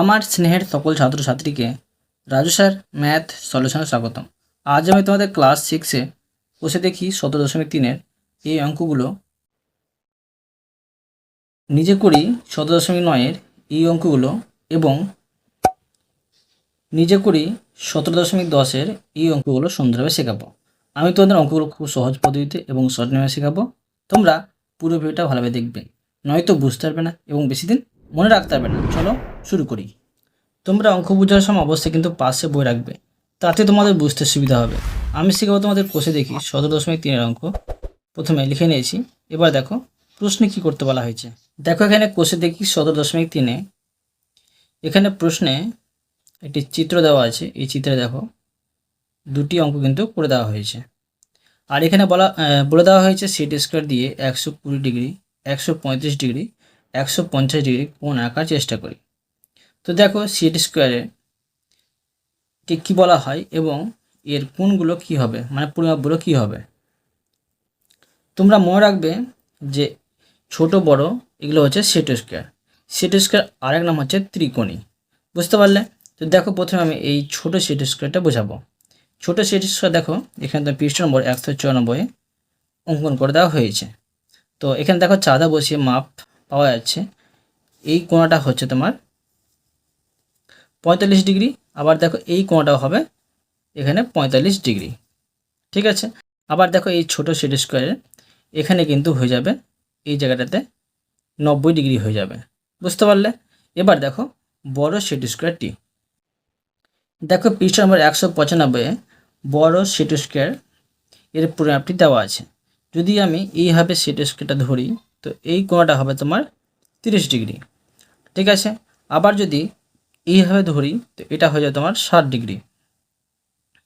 আমার স্নেহের সকল ছাত্রছাত্রীকে রাজু স্যার, ম্যাথ সলিউশনে স্বাগতম। আজ আমি তোমাদের ক্লাস সিক্সে বসে দেখি সতেরো দশমিক তিনের এই অঙ্কগুলো। নিজে করি সতেরো দশমিক নয়ের এই অঙ্কগুলো এবং নিজে করি সতেরো দশমিক দশের এই অঙ্কগুলো সুন্দরভাবে শেখাবো। আমি তোমাদের অঙ্কগুলো খুব সহজ পদ্ধতিতে এবং নিয়মে শেখাবো। তোমরা পুরো ভিডিওটা ভালোভাবে দেখবে, নয়তো বুঝতে পারবে না এবং বেশি দিন মনে রাখতে পারবে না। চলো শুরু করি। তোমরা অঙ্ক বোঝার সময় অবশ্যই কিন্তু পাশে বই রাখবে। তাতে তোমাদের বুঝতে সুবিধা হবে। আমি শেখাবো তোমাদের কোষে দেখি সতেরো দশমিক তিনের অঙ্ক। প্রথমে লিখে নিয়েছি। এবার দেখো, প্রশ্নে কি করতে বলা হয়েছে? দেখো এখানে কোষে দেখি সতেরো দশমিক তিনে। এখানে প্রশ্নে একটি চিত্র দেওয়া আছে। এই চিত্রে দেখো, দুটি অঙ্ক কিন্তু করে দেওয়া হয়েছে। আর এখানে বলা বলে দেওয়া হয়েছে সিট স্কোয়ার দিয়ে একশো কুড়ি ডিগ্রি, একশো পঁয়ত্রিশ ডিগ্রি, একশো পঞ্চাশ ডিগ্রি কোণ আঁকার চেষ্টা করি। তো দেখো সিট স্কোয়ারে কে কী বলা হয় এবং এর কোণগুলো কি হবে? মানে পরিমাপগুলো কি হবে? তোমরা মনে রাখবে যে ছোট, বড় এগুলো হচ্ছে সেট স্কোয়ার সেট স্কোয়ার আরেক নাম হচ্ছে ত্রিকোণী। বুঝতে পারলে? তো দেখো প্রথমে আমি এই ছোট সেট স্কোয়ারটা বোঝাবো। ছোট সেট স্কোয়ার দেখো, এখানে তো পৃষ্ঠ নম্বর একশো চুরানব্বই অঙ্কন করে দেওয়া হয়েছে। তো এখানে দেখো চাঁদা বসিয়ে মাপ পাওয়া যাচ্ছে। এই কোণাটা হচ্ছে তোমার পঁয়তাল্লিশ ডিগ্রি। আবার দেখো এই কোণাটাও হবে এখানে পঁয়তাল্লিশ ডিগ্রি। ঠিক আছে? আবার দেখো এই ছোট সেট স্কোয়ারে এখানে কিন্তু হয়ে যাবে এই জায়গাটাতে নব্বই ডিগ্রি হয়ে যাবে। বুঝতে পারলে? এবার দেখো বড় সেট স্কোয়ারটি। দেখো পৃষ্ঠ নম্বর একশো পঁচানব্বইয়ে বড় সেট স্কোয়ার এর পরিমাপটি দেওয়া আছে। যদি আমি এইভাবে সেট স্কোয়ারটা ধরি, তো এই কোণাটা হবে তোমার তিরিশ ডিগ্রি। ঠিক আছে? আবার যদি এইভাবে ধরি, তো এটা হয়ে যাবে তোমার ষাট ডিগ্রি।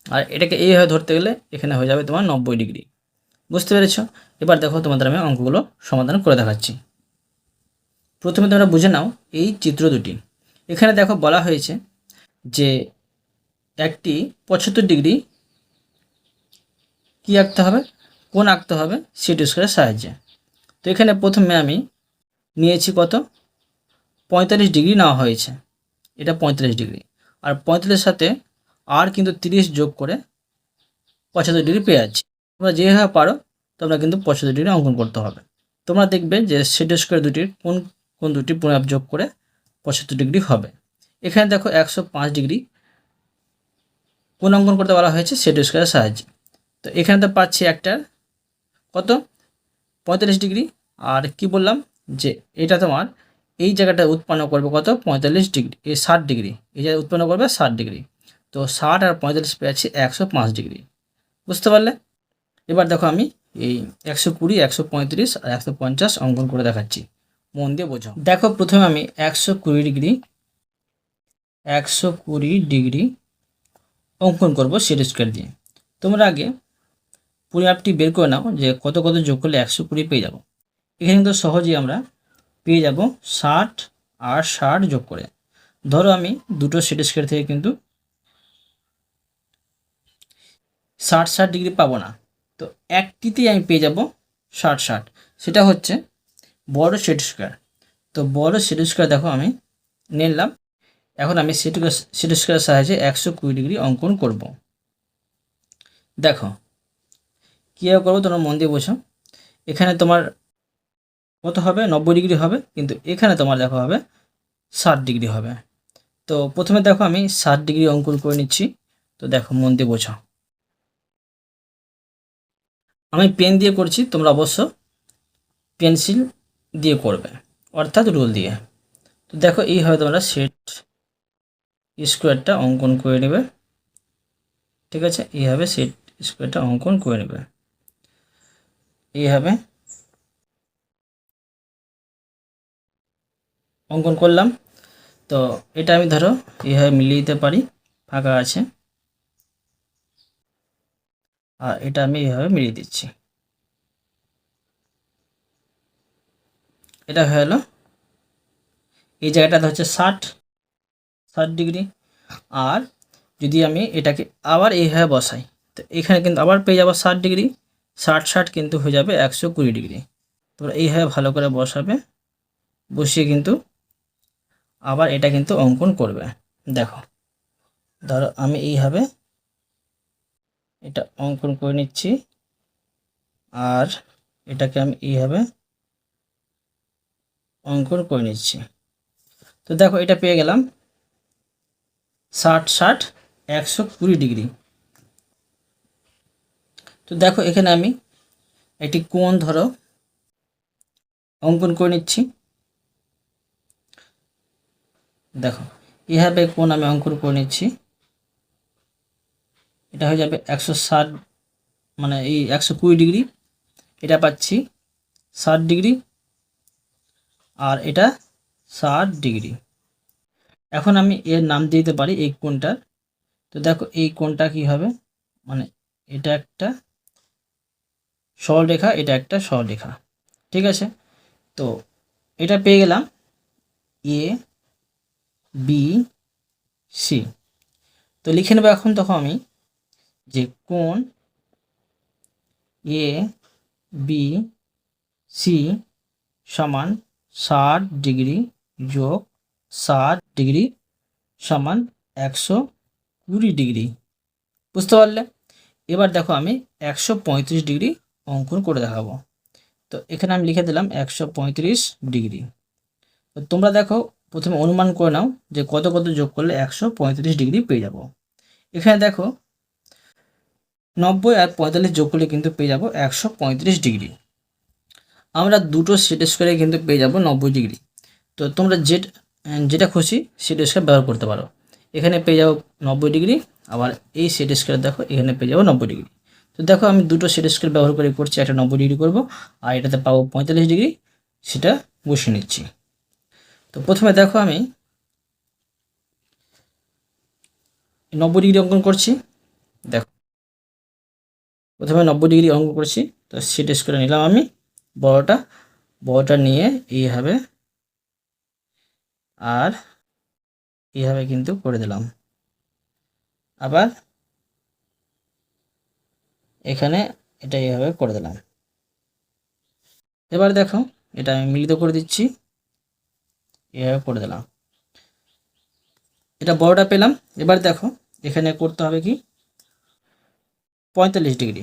আর এটাকে এইভাবে ধরতে গেলে এখানে হয়ে যাবে তোমার নব্বই ডিগ্রি। বুঝতে পেরেছ? এবার দেখো তোমাদের আমি অঙ্কগুলো সমাধান করে দেখাচ্ছি। প্রথমে তোমরা বুঝে নাও এই চিত্র দুটি। এখানে দেখো বলা হয়েছে যে একটি পঁচাত্তর ডিগ্রি কি আঁকতে হবে? কোন আঁকতে হবে? সিট স্কোয়ারের সাহায্যে। তো এখানে প্রথমে আমি নিয়েছি কত? পঁয়তাল্লিশ ডিগ্রি নেওয়া হয়েছে। এটা পঁয়তাল্লিশ ডিগ্রি। আর পঁয়তাল্লিশ সাথে আর কিন্তু তিরিশ যোগ করে পঁচাত্তর ডিগ্রি পেয়ে যাচ্ছি। তোমরা যেভাবে পারো, তোমরা কিন্তু পঁচাত্তর ডিগ্রি অঙ্কন করতে হবে। তোমরা দেখবে যে সেট স্কোয়ার দুটির কোন কোন দুটি পরিমাপ যোগ করে পঁচাত্তর ডিগ্রি হবে। এখানে দেখো একশো পাঁচ ডিগ্রি কোন অঙ্কন করতে বলা হয়েছে সেট স্কোয়ারের সাহায্যে। তো এখানে তো পাচ্ছি একটা কত? পঁয়তাল্লিশ ডিগ্রি। আর কি বললাম? যে এটা তোমার এই জায়গাটা উৎপন্ন করবে কত? পঁয়তাল্লিশ ডিগ্রি। এই ষাট ডিগ্রি। এই জায়গায় উৎপন্ন করবে ষাট ডিগ্রি। তো ষাট আর পঁয়তাল্লিশ পেয়েছি একশো পাঁচ ডিগ্রি। বুঝতে পারলে? এবার দেখো আমি এই একশো কুড়ি, একশো পঁয়ত্রিশ আর একশো পঞ্চাশ অঙ্কন করে দেখাচ্ছি। মন দিয়ে বোঝো। দেখো প্রথমে আমি একশো কুড়ি ডিগ্রি, একশো কুড়ি ডিগ্রি অঙ্কন করব সেট স্কোয়ার দিয়ে। তোমরা আগে পরিমাপটি বের করে নাও যে কত কত যোগ করলে একশো কুড়ি পেয়ে যাব। এখানে কিন্তু সহজেই আমরা পেয়ে যাব ষাট আর ষাট যোগ করে। ধরো আমি দুটো সেট স্কোয়ার থেকে কিন্তু ষাট ষাট ডিগ্রি পাবো না। তো একটিতেই আমি পেয়ে যাব ষাট ষাট। সেটা হচ্ছে বড় সেট স্কোয়ার তো বড় সেট স্কোয়ার দেখো আমি নিলাম। এখন আমি সেট সেট স্কোয়ারের সাহায্যে একশো কুড়ি ডিগ্রি অঙ্কন করব। দেখো, কীভাবে করব তোমরা মন দিয়ে বোঝো। এখানে তোমার কত হবে? নব্বই ডিগ্রি হবে, কিন্তু এখানে তোমার দেখো হবে ষাট ডিগ্রি হবে। তো প্রথমে দেখো আমি ষাট ডিগ্রি অঙ্কন করে নিচ্ছি। তো দেখো, মন দিয়ে বোঝো। আমি পেন দিয়ে করছি, তোমরা অবশ্য পেন্সিল দিয়ে করবে, অর্থাৎ রুল দিয়ে। তো দেখো, এইভাবে তোমরা সেট স্কোয়ারটা অঙ্কন করে নেবে। ঠিক আছে? এইভাবে সেট স্কোয়ারটা অঙ্কন করে নেবে। এইভাবে অঙ্কন করলাম। তো এটা আমি ধরো এইভাবে মিলিয়ে দিতে পারি। ফাঁকা আছে। আর এটা আমি এইভাবে মিলিয়ে দিচ্ছি। এটা হয়ে গেলো। এই জায়গাটাতে হচ্ছে ষাট। ষাট ডিগ্রি। আর যদি আমি এটাকে আবার এইভাবে বসাই, তো এখানে কিন্তু আবার পেয়ে যাব ষাট ডিগ্রি। ষাট ষাট কিন্তু হয়ে যাবে একশো কুড়ি ডিগ্রি। তোমরা এইভাবে ভালো করে বসাবে। বসিয়ে কিন্তু আবার এটা কিন্তু অঙ্কন করবে। দেখো, ধরো আমি এইভাবে এটা অঙ্কন করে নিচ্ছি, আর এটাকে আমি এইভাবে অঙ্কন করে নিচ্ছি। তো দেখো, এটা পেয়ে গেলাম ষাট ষাট একশো কুড়ি ডিগ্রি। তো দেখো, এখানে আমি একটি কোণ ধরো অঙ্কন করে নিচ্ছি। দেখো এভাবে কোণ আমি অঙ্কন করে নিচ্ছি। এটা হয়ে যাবে একশো ষাট মানে এই একশো কুড়ি ডিগ্রি। এটা পাচ্ছি ষাট ডিগ্রি আর এটা ষাট ডিগ্রি। এখন আমি এর নাম দিয়ে দিতে পারি এই কোণটার। তো দেখো, এই কোণটা কি হবে? মানে এটা একটা সরলরেখা, এটা একটা সরলরেখা। ঠিক আছে? তো এটা পেয়ে গেলাম এ বি, সি। তো লিখে নেব এখন তখন আমি যে কোণ এ, বি, সি সমান ষাট ডিগ্রি যোগ ষাট ডিগ্রি সমান একশো কুড়ি ডিগ্রি। বুঝতে পারলে? এবার দেখো আমি একশো পঁয়ত্রিশ ডিগ্রি অঙ্কন করে দেখাবো। তো এখানে আমি লিখে দিলাম একশো পঁয়ত্রিশ ডিগ্রি। তো তোমরা দেখো প্রথমে অনুমান করে নাও যে কত কত যোগ করলে একশো পঁয়ত্রিশ ডিগ্রি পেয়ে যাব। এখানে দেখো, নব্বই আর পঁয়তাল্লিশ যোগ করলে কিন্তু পেয়ে যাব একশো পঁয়ত্রিশ ডিগ্রি। আমরা দুটো সেট স্কোয়ারে কিন্তু পেয়ে যাব নব্বই ডিগ্রি। তো তোমরা যে যেটা খুশি সেট স্কোয়ার ব্যবহার করতে পারো। এখানে পেয়ে যাব নব্বই ডিগ্রি, আবার এই সেট স্কোয়ার দেখো, এখানে পেয়ে যাব নব্বই ডিগ্রি। তো দেখো আমি দুটো সেট স্কোয়ার ব্যবহার করে করছি, একটা নব্বই ডিগ্রি করব, আর এটাতে পাবো পঁয়তাল্লিশ ডিগ্রি, সেটা বসিয়ে নিচ্ছি। তো প্রথমে দেখো আমি নব্বই ডিগ্রি অঙ্কন করছি। দেখো। প্রথমে নব্বই ডিগ্রি অঙ্কন করছি। তো সেট স্কোয়ার নিলাম আমি। বড়টা বড়টা নিয়ে এইভাবে আর এইভাবে কিন্তু করে দিলাম। আবার এখানে এটা এইভাবে করে দিলাম। এবার দেখো, এটা আমি মিলিত করে দিচ্ছি। এভাবে করে দিলাম। এটা বড়টা পেলাম। এবার দেখো, এখানে করতে হবে কি? পঁয়তাল্লিশ ডিগ্রি।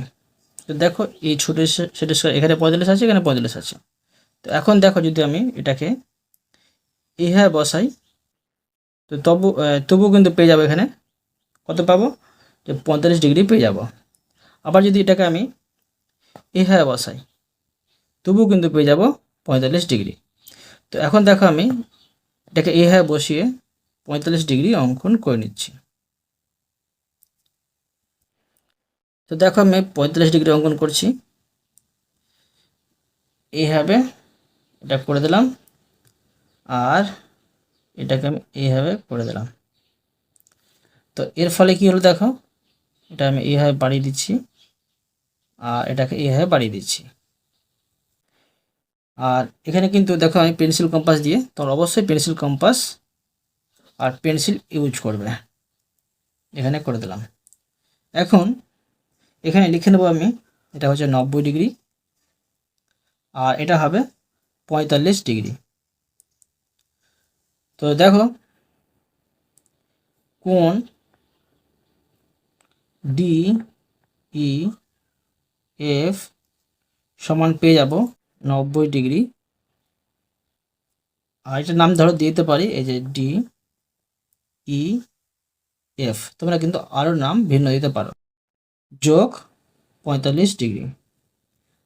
তো দেখো, এই ছোটো সেটা এখানে পঁয়তাল্লিশ আছে, এখানে পঁয়তাল্লিশ আছে। তো এখন দেখো, যদি আমি এটাকে এইভাবে বসাই, তো তবু তবু কিন্তু পেয়ে যাব এখানে। কত পাবো? যে পঁয়তাল্লিশ ডিগ্রি পেয়ে যাব। আবার যদি এটাকে আমি এইভাবে বসাই, তবু কিন্তু পেয়ে যাব পঁয়তাল্লিশ ডিগ্রি। তো এখন দেখো আমি এটাকে এইভাবে বসিয়ে পঁয়তাল্লিশ ডিগ্রি অঙ্কন করে নিচ্ছি। তো দেখো আমি পঁয়তাল্লিশ ডিগ্রি অঙ্কন করছি। এইভাবে এটা করে দিলাম। আর এটাকে আমি এইভাবে করে দিলাম। তো এর ফলে কি হলো দেখো, এটা আমি এইভাবে বাড়িয়ে দিচ্ছি। আর এটাকে এইভাবে বাড়িয়ে দিচ্ছি। আর এখানে কিন্তু দেখো আমি পেন্সিল কম্পাস দিয়ে তোর অবশ্যই পেন্সিল কম্পাস আর পেন্সিল ইউজ করবে। এখানে করে দিলাম। এখন এখানে লিখে নেব আমি, এটা হচ্ছে নব্বই ডিগ্রি আর এটা হবে পঁয়তাল্লিশ ডিগ্রি। তো দেখো কোন ডি ই এফ সমান পেয়ে যাব নব্বই ডিগ্রি। আর এটার নাম ধরো দিতে পারি, এই যে ডি ই এফ তোমরা কিন্তু আরও নাম ভিন্ন দিতে পারো। যোগ পঁয়তাল্লিশ ডিগ্রি।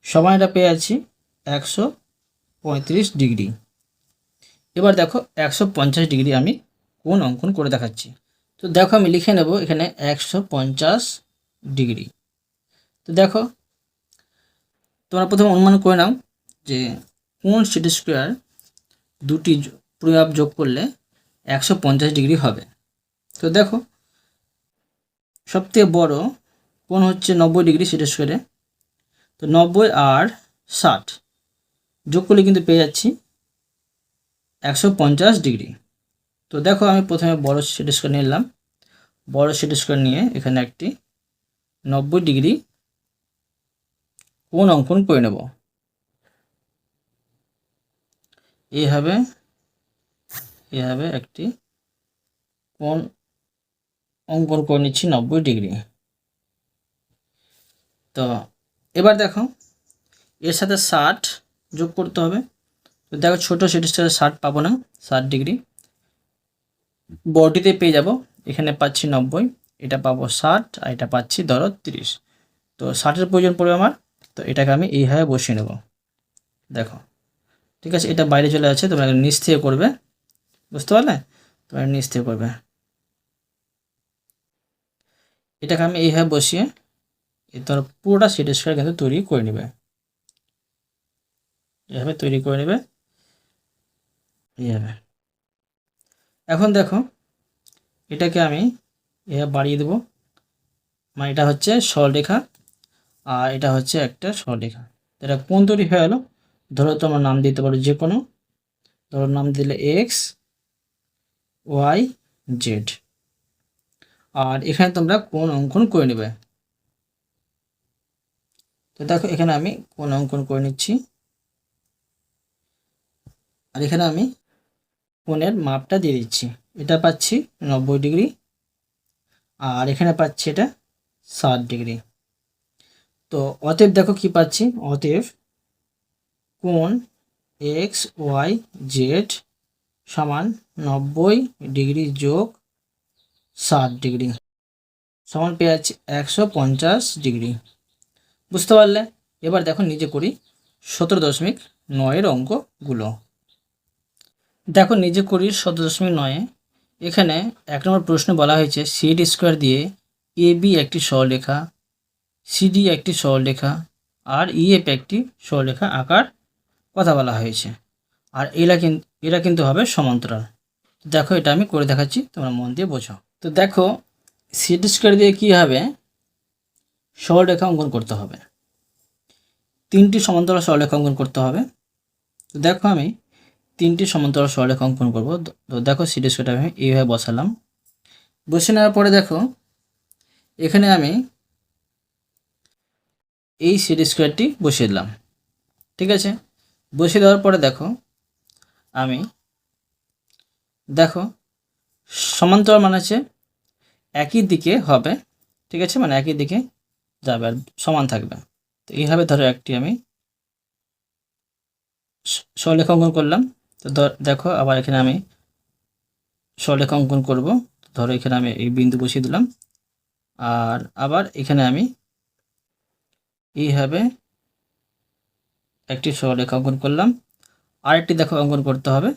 সময়টা পেয়ে আছি একশো পঁয়ত্রিশ ডিগ্রি। এবার দেখো একশো পঞ্চাশ ডিগ্রি আমি কোন অঙ্কন করে দেখাচ্ছি। তো দেখো আমি লিখে নেব এখানে একশো পঞ্চাশ ডিগ্রি। তো দেখো, তোমরা প্রথমে অনুমান করে নাও যে কোন সিটি স্কোয়ার দুটি প্রভাব যোগ করলে একশো পঞ্চাশ ডিগ্রি হবে। তো দেখো, সবথেকে বড় কোন হচ্ছে নব্বই ডিগ্রি সিটি স্কোয়ারে তো নব্বই আর ষাট যোগ করলে কিন্তু পেয়ে যাচ্ছি একশো পঞ্চাশ ডিগ্রি তো দেখো, আমি প্রথমে বড় সেট স্কোয়ার নিলাম। বড় সেট স্কোয়ার নিয়ে এখানে একটি নব্বই ডিগ্রি কোন অঙ্কন করে নেব। এইভাবে এভাবে একটি কোণ অঙ্কন করে নিচ্ছি নব্বই ডিগ্রি। তো এবার দেখো, এর সাথে ষাট যোগ করতে হবে। তো দেখো ছোটো সেটির সাথে ষাট পাবো না, ষাট ডিগ্রি। বডিতে পেয়ে যাব, এখানে পাচ্ছি নব্বই, এটা পাবো ষাট, আর এটা পাচ্ছি ধরো তিরিশ। তো ষাটের প্রয়োজন পড়বে আমার, তো এটাকে আমি এইভাবে বসিয়ে নেব। দেখো ঠিক আছে, এটা বাইরে চলে আছে তোমরা নিচ থেকে করবে। বুঝতে পারলে? তোমরা নিচ থেকে করবে। এটাকে আমি এইভাবে বসিয়ে ধরো পুরোটা সেট স্কোয়ার কিন্তু তৈরি করে নেবে। এভাবে তৈরি করে নেবে। এইভাবে। এখন দেখো, এটাকে আমি এভাবে বাড়িয়ে দেবো। মানে এটা হচ্ছে সরলরেখা, আর এটা হচ্ছে একটা সরলরেখা। এটা কোন তৈরি হয়ে গেলো? ধরো তোমরা নাম দিতে পারো যে কোনো ধরো নাম দিলে এক্স ওয়াই জেড আর এখানে তোমরা কোন অঙ্কন করে নেবে। তো দেখো, এখানে আমি কোন অঙ্কন করে নিচ্ছি। আর এখানে আমি কোণের মাপটা দিয়ে দিচ্ছি। এটা পাচ্ছি নব্বই ডিগ্রি। আর এখানে পাচ্ছি এটা ষাট ডিগ্রি। তো অতএব দেখো কি পাচ্ছি? অতএব কোণ এক্স ওয়াই জেড সমান নব্বই ডিগ্রি যোগ ষাট ডিগ্রি সমান পেয়ে যাচ্ছি একশো পঞ্চাশ ডিগ্রি। বুঝতে পারলে? এবার দেখো নিজে করি সতেরো দশমিক নয়ের অঙ্কগুলো। দেখো নিজে করি সতেরো দশমিক নয়ে। এখানে এক নম্বর প্রশ্নে বলা হয়েছে সিড স্কোয়ার দিয়ে এ বি একটি সরলরেখা সিডি একটি সরলরেখা, আর ইএফ একটি সরলরেখা আকার কথা বলা হয়েছে। আর এরা কিন্তু এরা কিন্তু হবে সমান্তরাল। দেখো এটা আমি করে দেখাচ্ছি, তোমরা মন দিয়ে বোঝো। তো দেখো সিড স্কোয়ার দিয়ে কী হবে? সরলরেখা অঙ্কন করতে হবে। তিনটি সমান্তরাল সরলরেখা অঙ্কন করতে হবে। তো দেখো আমি তিনটি সমান্তরাল সরলরেখা অঙ্কন করব। তো দেখো সিডি স্কোয়ারটা আমি এইভাবে বসালাম। বসে নেওয়ার পরে দেখো, এখানে আমি এই সিডি স্কোয়ারটি বসিয়ে দিলাম। ঠিক আছে? বসিয়ে দেওয়ার পরে দেখো, আমি দেখো, সমান্তরাল মানে হচ্ছে একই দিকে হবে, ঠিক আছে? মানে একই দিকে যাবে আর সমান থাকবে। তো এইভাবে ধরো একটি আমি সরলেখা অঙ্কন করলাম। তো দেখো, আবার এখানে আমি সরলেখা অঙ্কন করব। ধরো এখানে আমি এই বিন্দু বসিয়ে দিলাম। আর আবার এখানে আমি এইভাবে একটি সরলেখা অঙ্কন করলাম। আরেকটি দেখো অঙ্কন করতে হবে।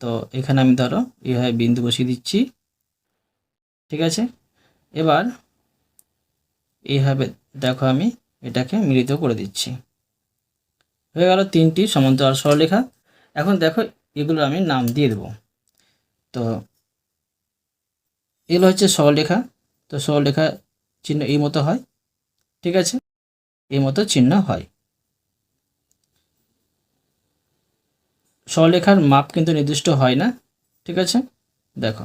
তো এখানে আমি ধরো এইভাবে বিন্দু বসিয়ে দিচ্ছি। ঠিক আছে? এবার এইভাবে দেখো আমি এটাকে মিলিত করে দিচ্ছি। হয়ে গেল তিনটি সমান্তরাল সরলেখা এখন দেখো এগুলো আমি নাম দিয়ে দেবো। তো এগুলো হচ্ছে সরলরেখা। তো সরলরেখা চিহ্ন এই মতো হয়। ঠিক আছে? এই মতো চিহ্ন হয়। সরলরেখার মাপ কিন্তু নির্দিষ্ট হয় না, ঠিক আছে? দেখো,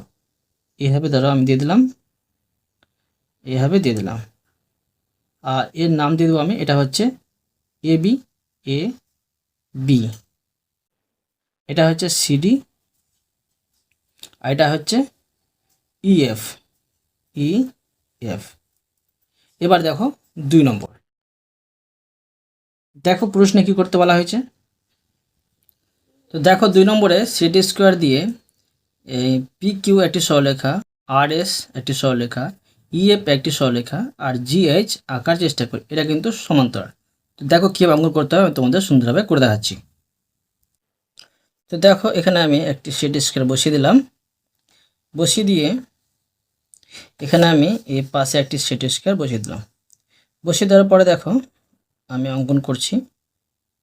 এইভাবে ধরো আমি দিয়ে দিলাম, এইভাবে দিয়ে দিলাম। আর এর নাম দিয়ে দেবো আমি, এটা হচ্ছে এ বি এ বি এটা হচ্ছে সিডি আর এটা হচ্ছে ইএফ ই এফ এবার দেখো দুই নম্বর। দেখো প্রশ্নে কি করতে বলা হয়েছে? তো দেখো দুই নম্বরে সিডি স্কোয়ার দিয়ে, এই পি কিউ একটি সরলেখা আর এস একটি সরলেখা ইএফ একটি সরলেখা আর জিএইচ আঁকার চেষ্টা করি। এটা কিন্তু সমান্তরাল। তো দেখো কীভাবে অঙ্কন করতে হবে তোমাদের সুন্দরভাবে করে দেখাচ্ছি। তো দেখো এখানে আমি একটি সেট স্কোয়ার বসিয়ে দিলাম। বসিয়ে দিয়ে এখানে আমি এই পাশে একটি সেট স্কোয়ার বসিয়ে দিলাম। বসিয়ে দেওয়ার পরে দেখো আমি অঙ্কন করছি।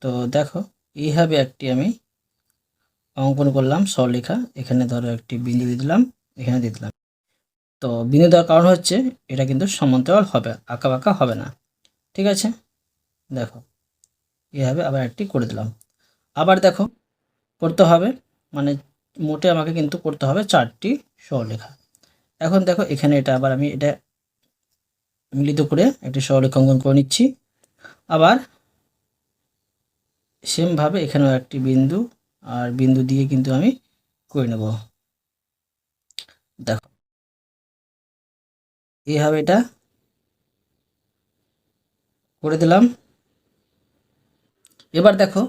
তো দেখো এইভাবে একটি আমি অঙ্কন করলাম সরলেখা এখানে ধরো একটি বিন্দু দিলাম, এখানে দিয়ে দিলাম। তো বিন্দু দেওয়ার কারণ হচ্ছে, এটা কিন্তু সমান্তরাল হবে, আঁকা বাঁকা হবে না। ঠিক আছে? দেখো, এভাবে আবার একটি করে দিলাম। আবার দেখো, করতে হবে মানে মোটে আমাকে কিন্তু করতে হবে চারটি সরলেখা এখন দেখো, এখানে এটা আবার আমি এটা মিলিত করে একটি সরলেখা অঙ্কন করে নিচ্ছি। আবার সেমভাবে এখানেও একটি বিন্দু আর বিন্দু দিয়ে কিন্তু আমি করে নেব। দেখো। এইভাবে এটা। করে দিলাম। এবার দেখো।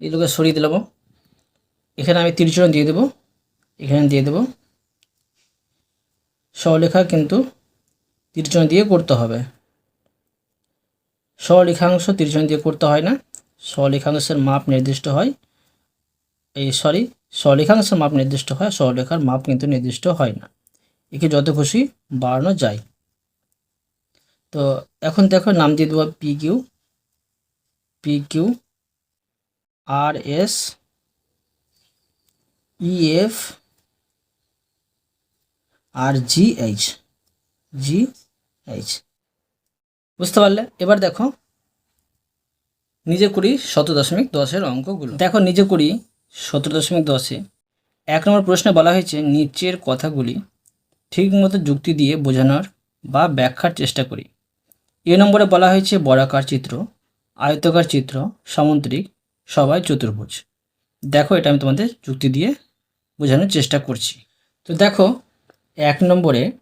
এগুলোকে সরিয়ে দিলাম। এখানে আমি তিরিশজন দিয়ে দেবো। এখানে দিয়ে দেবো। সরলেখা কিন্তু তিরিশজন দিয়ে করতে হবে। স্বলেখাংশ তিরিশজন দিয়ে করতে হয় না। স্বলেখাংশের মাপ নির্দিষ্ট হয়। এই সরি স্বলেখাংশের মাপ নির্দিষ্ট হয়, স্বলেখার মাপ কিন্তু নির্দিষ্ট হয় না। একে যত খুশি বাড়ানো যায়। তো এখন দেখো নাম দিয়ে দেবো P Q P Q R S E F আর জি এইচ জি এইচ বুঝতে পারলে? এবার দেখো নিজে করি শত দশমিক দশের অঙ্কগুলো। দেখো নিজে করি সতেরো দশমিক দশে। এক নম্বর প্রশ্নে বলা হয়েছে, নিচের কথাগুলি ঠিকমতো যুক্তি দিয়ে বোঝানোর বা ব্যাখ্যার চেষ্টা করি। এ নম্বরে বলা হয়েছে বর্গাকার চিত্র, আয়তকার চিত্র, সামুদ্রিক, সবাই চতুর্ভুজ। দেখো, এটা আমি তোমাদের যুক্তি দিয়ে বোঝানোর চেষ্টা করছি। তো দেখো, এক নম্বরে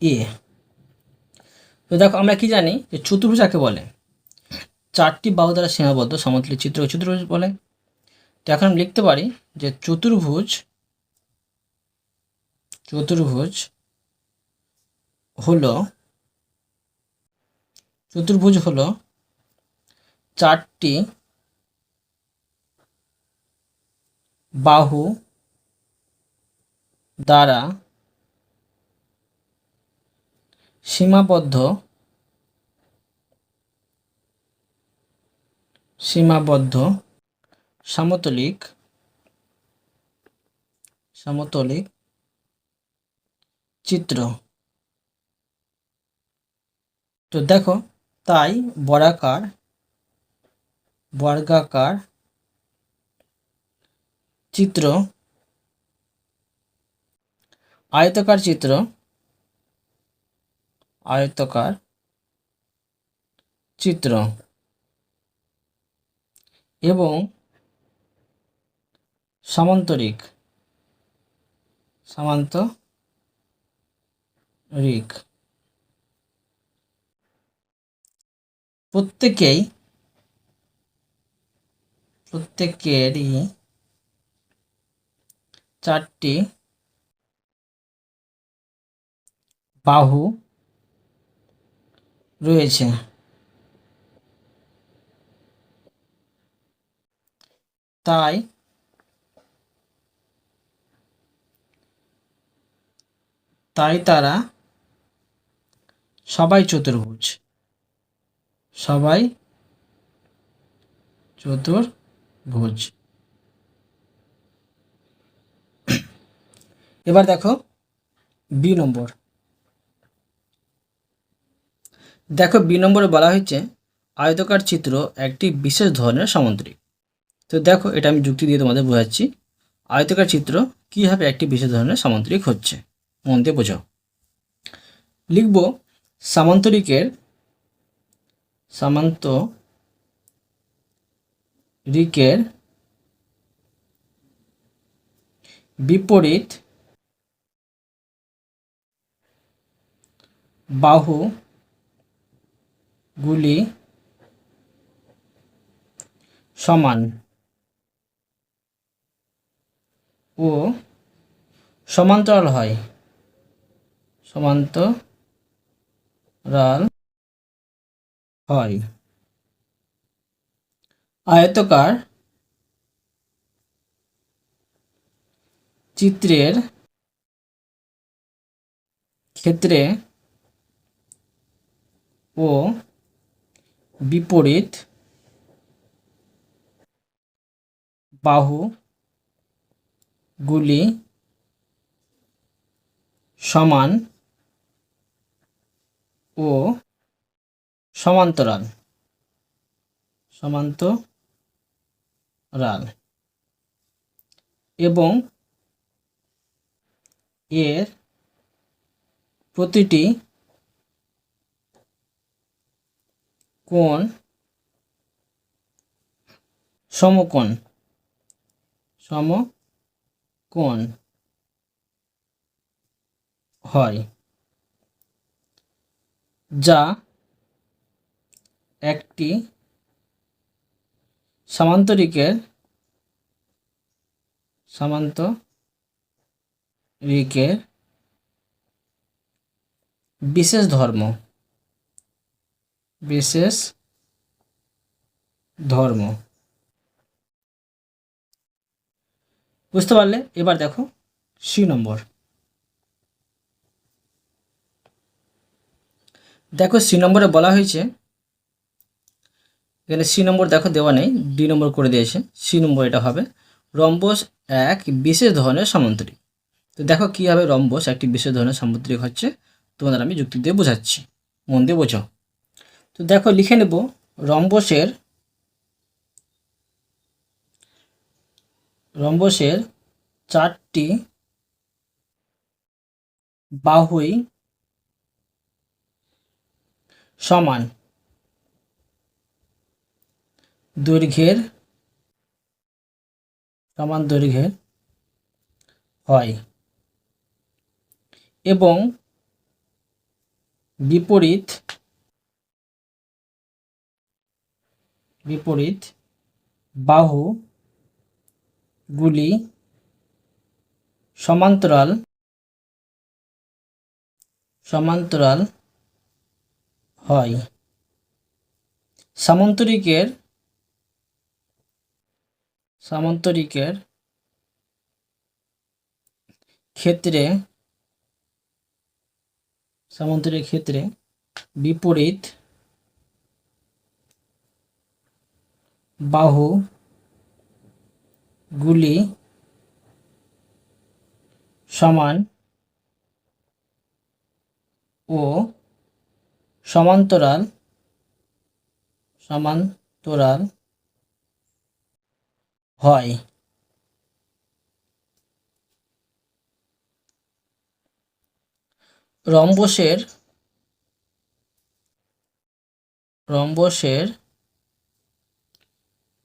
এ। তো দেখো, আমরা কি জানি যে চতুর্ভুজ কাকে বলে? চারটি বাহু দ্বারা সীমাবদ্ধ সমতলের চিত্র চতুর্ভুজ বলে তো এখন আমি লিখতে পারি যে চতুর্ভুজ চতুর্ভুজ হলো চতুর্ভুজ হলো চারটি বাহু দ্বারা সীমাবদ্ধ সীমাবদ্ধ সমতলিক সমতলিক চিত্র। তো দেখো তাই বর্গাকার বর্গাকার চিত্র আয়তকার চিত্র আয়তকার চিত্র। এবং সামান্তরিক সামান্তরিক। প্রত্যেকেই প্রত্যেকেরই চারটি বাহু রয়েছে। তাই তাই তারা সবাই চতুর্ভুজ। সবাই চতুর্ভুজ। এবার দেখো বি নম্বর। দেখো বি নম্বরে বলা হয়েছে আয়তকার চিত্র একটি বিশেষ ধরনের সামুদ্রিক। তো দেখো, এটা আমি যুক্তি দিয়ে তোমাদের বোঝাচ্ছি। আয়তকার চিত্র কীভাবে একটি বিশেষ ধরনের সামুদ্রিক হচ্ছে? মন দিয়ে বোঝাও। লিখব, সামান্তরিকের সামান্ত রিকের বিপরীত বাহু গুলি সমান। ও সমান্তরাল হয়। সমান্তরাল হয়। আয়তকার চিত্রের ক্ষেত্রে ও বিপরীত বাহু গুলি সমান ও সমান্তরাল। সমান্তরাল। এবং এর প্রতিটি কোণ সমকোণ। সমকোণ। কোণ হয়? যা একটি সামান্তরিকের সামান্তরিকের বিশেষ ধর্ম। বিশেষ ধর্ম। বুঝতে পারলে? এবার দেখো সি নম্বর দেখো সি নম্বরে বলা হয়েছে, এখানে সি নম্বর দেখো দেওয়া নেই ডি নম্বর করে দিয়েছে সি নম্বর এটা হবে রম্বস এক বিশেষ ধরনের সামান্তরিক। তো দেখো কীভাবে রম্বস একটি বিশেষ ধরনের সামুদ্রিক হচ্ছে, তোমাদের আমি যুক্তি দিয়ে বোঝাচ্ছি। মন দিয়ে বোঝো তো দেখো, লিখে নেব, রম্বসের রম্বসের চারটি বাহুই সমান। দৈর্ঘ্যের সমান দৈর্ঘ্যের হয় এবং বিপরীত বিপরীত বাহু গুলি সমান্তরাল সমান্তরাল হয়। সামান্তরিকের সামান্তরিকের ক্ষেত্রে সামান্তরিক ক্ষেত্রে বিপরীত বাহু গুলি সমান ও সমান্তরাল সমান্তরাল হয়। রম্বসের রম্বসের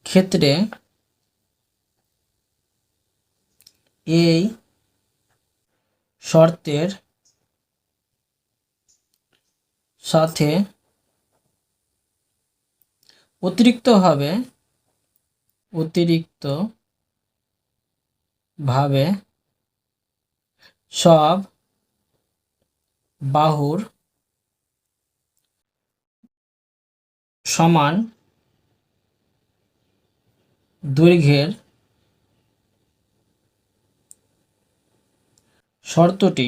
ক্ষেত্রে এই শর্তের সাথে অতিরিক্তভাবে অতিরিক্ত ভাবে সব বাহুর সমান দৈর্ঘ্যের শর্তটি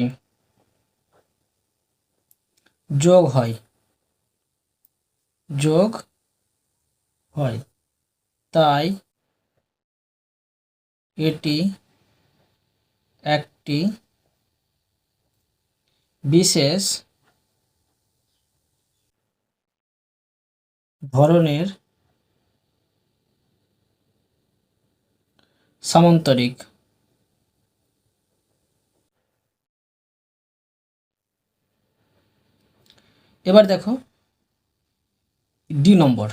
যোগ হয়। যোগ হয়। তাই এটি একটি বিশেষ ধরনের সামান্তরিক এবার দেখো ডি নম্বর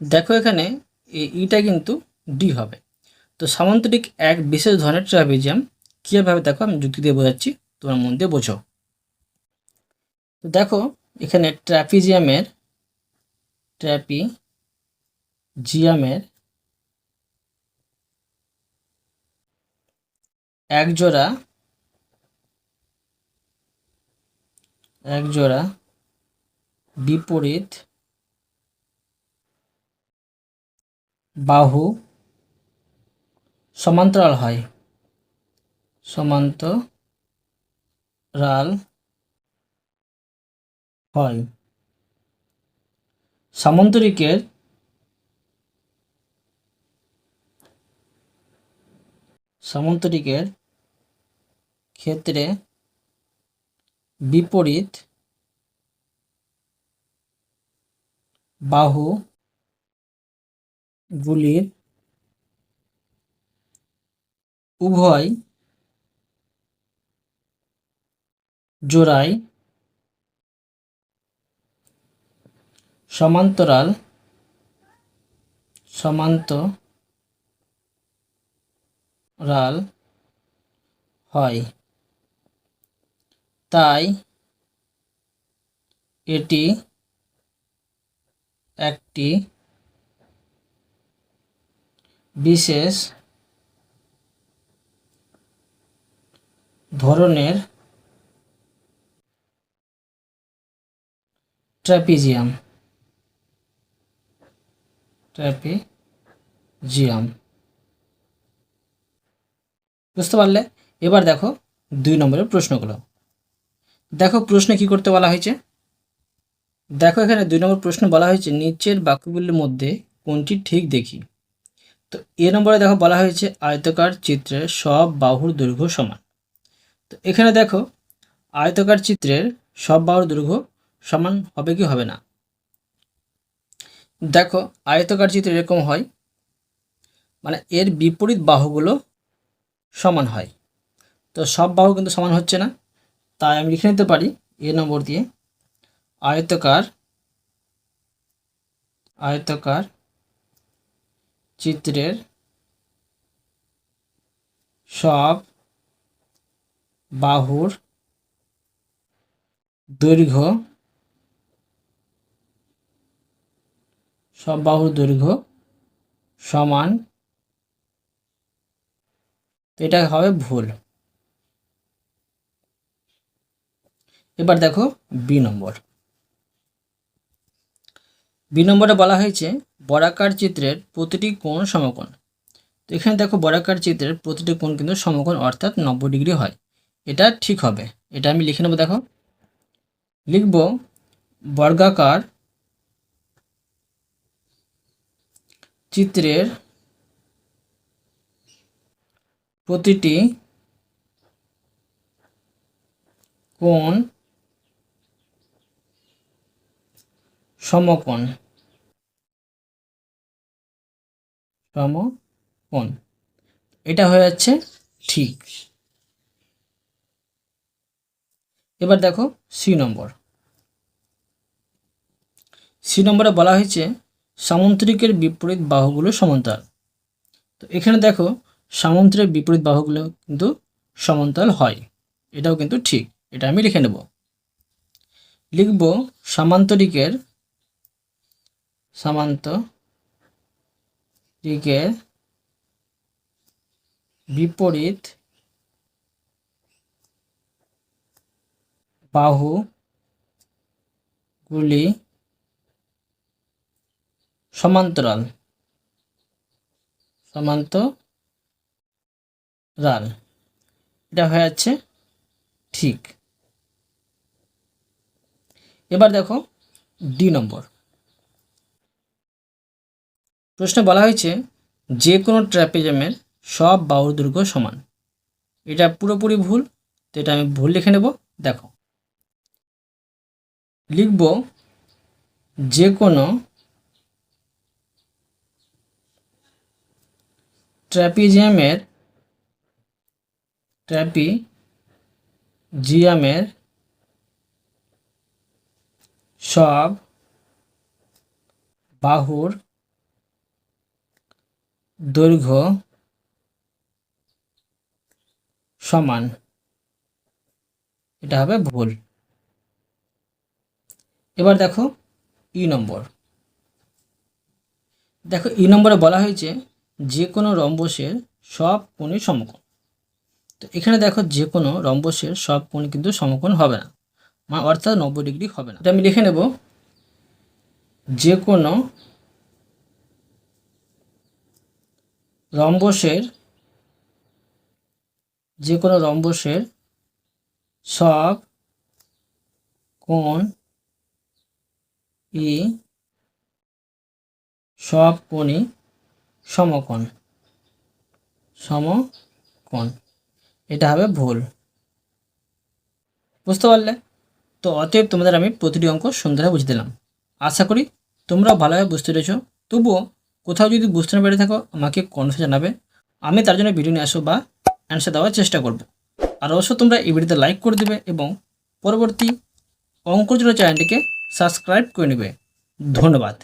দেখো এখানে ইটা কিন্তু ডি হবে। তো সামান্তরিক এক বিশেষ ধরনের ট্রাপিজিয়াম। কীভাবে দেখো আমি যুক্তি দিয়ে বোঝাচ্ছি, তোমার মন দিয়ে বোঝো। তো দেখো, এখানে ট্র্যাপিজিয়ামের ট্র্যাপি জিয়ামের একজোড়া একজোড়া বিপরীত বাহু সমান্তরাল হয়। সমান্তরাল হয়। সামন্তরিকের সামন্তরিকের ক্ষেত্রে বিপরীত বাহু গুলির উভয় জোড়ায় সমান্তরাল সমান্তরাল রাল হয়। তাই এটি একটি বিশেষ ধরনের ট্র্যাপিজিয়াম। ট্র্যাপিজিয়াম। বুঝতে পারলে? এবার দেখো দুই নম্বরের প্রশ্নগুলো। দেখো প্রশ্নে কি করতে বলা হয়েছে? দেখো এখানে দুই নম্বর প্রশ্ন বলা হয়েছে, নিচের বাক্যগুলির মধ্যে কোনটি ঠিক দেখি? তো এ নম্বরে দেখো বলা হয়েছে, আয়তকার চিত্রের সব বাহুর দৈর্ঘ্য সমান। তো এখানে দেখো, আয়তকার চিত্রের সব বাহুর দৈর্ঘ্য সমান হবে কি হবে না? দেখো, আয়তকার চিত্র এরকম হয় মানে এর বিপরীত বাহুগুলো সমান হয়। তো সব বাহু কিন্তু সমান হচ্ছে না। তাই আমি লিখে নিতে পারি এ নম্বর দিয়ে। আয়তকার আয়তকার চিত্রের সব বাহুর দৈর্ঘ্য, সব বাহুর দৈর্ঘ্য সমান, এটা হবে ভুল। এবার দেখো বি নম্বর। বি নম্বরে বলা হয়েছে বরাকার চিত্রের প্রতিটি কোণ সমকোণ। তো এখানে দেখো বরাকার চিত্রের প্রতিটি কোণ কিন্তু সমকোণ, অর্থাৎ নব্বই ডিগ্রি হয়। এটা ঠিক হবে। এটা আমি লিখে নেব, দেখো। লিখব বর্গাকার চিত্রের প্রতিটি কোণ সমকোণ। সমকোণ। এটা হয়ে যাচ্ছে ঠিক। এবার দেখো সি নম্বর। সি নম্বরে বলা হয়েছে সামুদ্রিকের বিপরীত বাহুগুলো সমান্তরাল। তো এখানে দেখো সামুদ্রিক বিপরীত বাহুগুলো কিন্তু সমান্তরাল হয়। এটাও কিন্তু ঠিক। এটা আমি লিখে নেব। লিখব সামান্তরিকের সামান্তরিকের বিপরীত বাহুগুলি সমান্তরাল সমান্তরাল এটা হয়ে যাচ্ছে ঠিক। এবার দেখো ডি নম্বর। প্রশ্নে বলা হয়েছে, যে কোনো ট্র্যাপিজমের সব বাহুর দৈর্ঘ্য সমান। এটা পুরোপুরি ভুল, তো এটা আমি ভুল লিখে নেব, দেখো। লিখব, যে কোনো ট্র্যাপিজিয়ামের ট্র্যাপিজিয়ামের সব বাহুর দৈর্ঘ্য সমান, এটা হবে ভুল। এবার দেখো ই নম্বর। দেখো ই নম্বরে বলা হয়েছে যে কোনো রম্বসের সব কোণই সমকোণ। তো এখানে দেখো যে কোনো রম্বসের সব কোণ কিন্তু সমকোণ হবে না মানে অর্থাৎ নব্বই ডিগ্রি হবে না। আমি লিখে নেব যে কোনো রম্বসের, যে কোনো রম্বসের সব কোণ ই, সব কোণই সমকোণ সমকোণ। এটা হবে ভুল। বুঝতে পারলে? তো অতএব তোমাদের আমি প্রতিটি অঙ্ক সুন্দরভাবে বুঝে দিলাম। আশা করি তোমরাও ভালোভাবে বুঝতে পেরেছ। তবুও কোথাও যদি বুঝতে না পেরে থাকো, আমাকে কনফে জানাবে। আমি তার জন্য ভিডিও নিয়ে আসব বা অ্যান্সার দেওয়ার চেষ্টা করব। আর অবশ্য তোমরা এই ভিডিওতে লাইক করে দেবে এবং পরবর্তী অঙ্কজোড়া চ্যানেলটিকে সাবস্ক্রাইব করে নেবে। ধন্যবাদ।